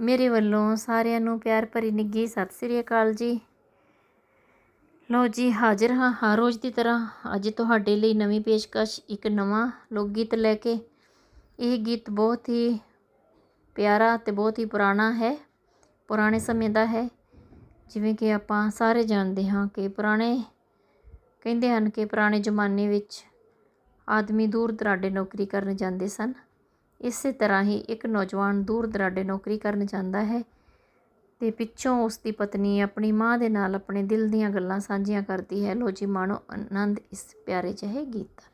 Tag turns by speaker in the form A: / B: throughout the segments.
A: ਮੇਰੇ ਵੱਲੋਂ ਸਾਰਿਆਂ ਨੂੰ ਪਿਆਰ ਭਰੀ ਨਿੱਘੀ ਸਤਿ ਸ੍ਰੀ ਅਕਾਲ ਜੀ। ਲੋ ਜੀ, ਹਾਜ਼ਰ ਹਾਂ ਹਰ ਰੋਜ਼ ਦੀ ਤਰ੍ਹਾਂ ਅੱਜ ਤੁਹਾਡੇ ਲਈ ਨਵੀਂ ਪੇਸ਼ਕਸ਼, ਇੱਕ ਨਵਾਂ ਲੋਕ ਗੀਤ ਲੈ ਕੇ। ਇਹ ਗੀਤ ਬਹੁਤ ਹੀ ਪਿਆਰਾ ਤੇ ਬਹੁਤ ਹੀ ਪੁਰਾਣਾ ਹੈ, ਪੁਰਾਣੇ ਸਮੇਂ ਦਾ ਹੈ। ਜਿਵੇਂ ਕਿ ਆਪਾਂ ਸਾਰੇ ਜਾਣਦੇ ਹਾਂ ਕਿ ਪੁਰਾਣੇ, ਕਹਿੰਦੇ ਹਨ ਕਿ ਪੁਰਾਣੇ ਜ਼ਮਾਨੇ ਵਿੱਚ ਆਦਮੀ ਦੂਰ ਦਰਾਡੇ ਨੌਕਰੀ ਕਰਨ ਜਾਂਦੇ ਸਨ। ਇਸੇ ਤਰ੍ਹਾਂ ਹੀ ਇੱਕ ਨੌਜਵਾਨ ਦੂਰ ਦਰਾਡੇ ਨੌਕਰੀ ਕਰਨ ਜਾਂਦਾ ਹੈ ਤੇ ਪਿੱਛੋਂ ਉਸ ਦੀ ਪਤਨੀ ਆਪਣੀ ਮਾਂ ਦੇ ਨਾਲ ਆਪਣੇ ਦਿਲ ਦੀਆਂ ਗੱਲਾਂ ਸਾਂਝੀਆਂ ਕਰਦੀ ਹੈ। ਲੋ ਜੀ, ਮਾਣੋ ਆਨੰਦ ਇਸ ਪਿਆਰੇ ਜਿਹੇ ਗੀਤ ਦਾ।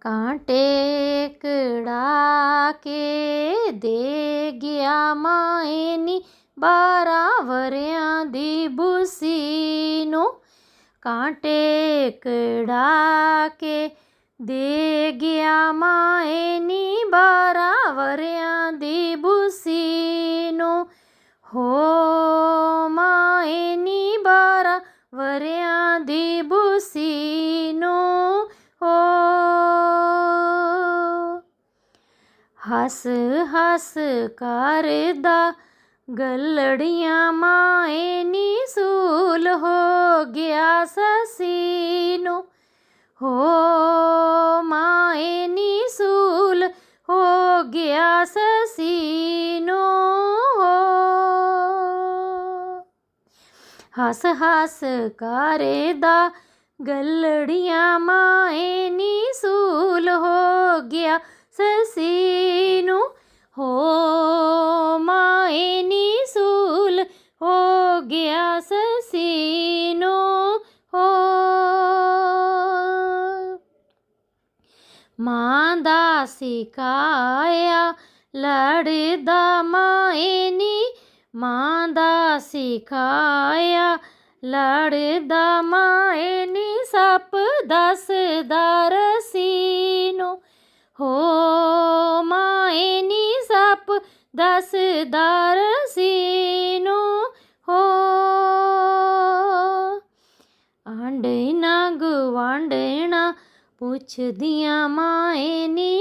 A: ਕਾਂਟੇ ਕੜਾ ਕੇ ਦੇ ਗਿਆ ਮਾਏ ਨੀ ਬਾਰਾਂ ਵਰਿਆਂ ਦੀ ਬੁਸੀ ਨੂੰ। ਕਾਂਟੇ ਕੜਾ ਕੇ ਦੇ ਗਿਆ ਮਾਏ ਨੀ ਬਾਰਾਂ ਵਰਿਆਂ ਦੀ ਬੁਸੀ ਨੂੰ। ਹੋ ਮਾਏ ਨੀ ਬਾਰਾਂ ਵਰਿਆਂ ਦੀ ਬੁਸੀ ਨੂੰ। ਹੋ ਹੱਸ ਹੱਸ ਕਰਦਾ ਗੱਲੜੀਆਂ ਮਾਏ ਨੀ ਸੂਲ ਹੋ ਗਿਆ ਸਸੀ ਨੂੰ। ਹੋ ਮਾਏ ਨੀ ਸੂਲ ਹੋ ਗਿਆ ਸਸੀ ਨੂੰ ਹੋ ਹੱਸ ਹੱਸ ਦਾ ਗੱਲੜੀਆਂ ਮਾਏ ਨੀ ਸੂਲ ਹੋ ਗਿਆ ਸਸੀ ਨੂੰ ਹੋ ਮਾਂ ਦਾ ਸਿਖਾਇਆ, ਲੜਦਾ ਮਾਏ ਨੀ ਮਾਂ ਦਾ ਸਿਖਾਇਆ, ਲੜਦਾ ਮਾਏ ਨੀ ਸੱਪ ਦੱਸਦਾ ਰਸੀ ਨੂੰ। ਹੋ ਮਾਏ ਨੀ ਸੱਪ ਦੱਸਦਾ ਰਸੀ ਨੂੰ। ਹੋ ਆਂਡਣਾ ਗਵਾਂਡਣਾ ਪੁੱਛਦੀਆਂ ਮਾਏ ਨੀ